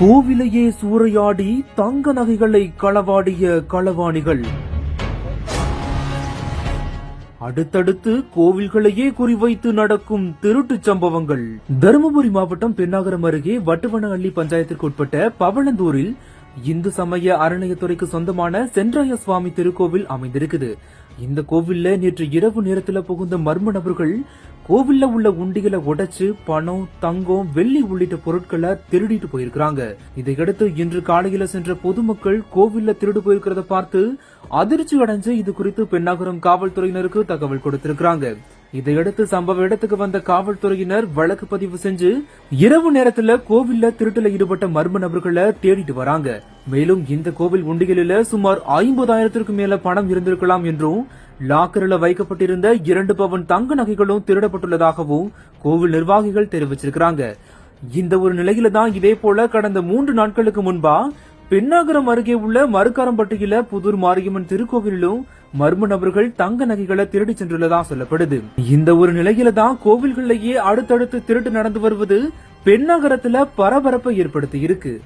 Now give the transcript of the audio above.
கோவிலையே சூறையாடி தங்க நகைகளை களவாடிய களவாணிகள். அடுத்தடுத்து கோவில்களையே குறிவைத்து நடக்கும் திருட்டுச் சம்பவங்கள். தருமபுரி மாவட்டம் பெண்ணாகரம் அருகே வட்டுவனஹள்ளி பஞ்சாயத்திற்கு உட்பட்ட பவளந்தூரில் இந்து சமய அறநிலையத்துறைக்கு சொந்தமான சென்றாய சுவாமி திருக்கோவில் அமைந்திருக்குது. இந்த கோவில்ல நேற்று இரவு நேரத்துல புகுந்த மர்ம நபர்கள் கோவில்ல உள்ள உண்டிகளை உடைச்சு பணம் தங்கம் வெள்ளி உள்ளிட்ட பொருட்களை திருடிட்டு போயிருக்கிறாங்க. இதையடுத்து இன்று காலையில சென்ற பொதுமக்கள் கோவில்ல திருடு போயிருக்கிறத பார்த்து அதிர்ச்சி அடைஞ்சு இது குறித்து பெண்ணாகரம் காவல்துறையினருக்கு தகவல் கொடுத்திருக்கிறாங்க. இதையடுத்து சம்பவ இடத்துக்கு வந்த காவல்துறையினர் வழக்கு பதிவு செஞ்சு இரவு நேரத்துல கோவில்ல திருட்டுல ஈடுபட்ட மர்ம நபர்களை தேடிட்டு வராங்க. மேலும் இந்த கோவில் உண்டிகளில சுமார் ஐம்பதாயிரத்திற்கும் மேல பணம் இருந்திருக்கலாம் என்றும் லாக்கரில் வைக்கப்பட்டிருந்த இரண்டு பவன் தங்க நகைகளும் திருடப்பட்டுள்ளதாகவும் கோவில் நிர்வாகிகள் தெரிவிச்சிருக்கிறாங்க. இந்த ஒரு நிலையில தான் இதே போல கடந்த மூன்று நாட்களுக்கு முன்பா பெண்ணாகரம் அருகே உள்ள மறுக்காரம்பட்டியில புதூர் மாரியம்மன் திருக்கோவிலிலும் மர்ம நபர்கள் தங்க நகைகளை திருடி சென்றுள்ளதா சொல்லப்படுது. இந்த ஒரு நிலையில தான் கோவில்களிலேயே அடுத்தடுத்து திருட்டு நடந்து வருவது பெண்ணாகரத்துல பரபரப்பை ஏற்படுத்தி இருக்கு.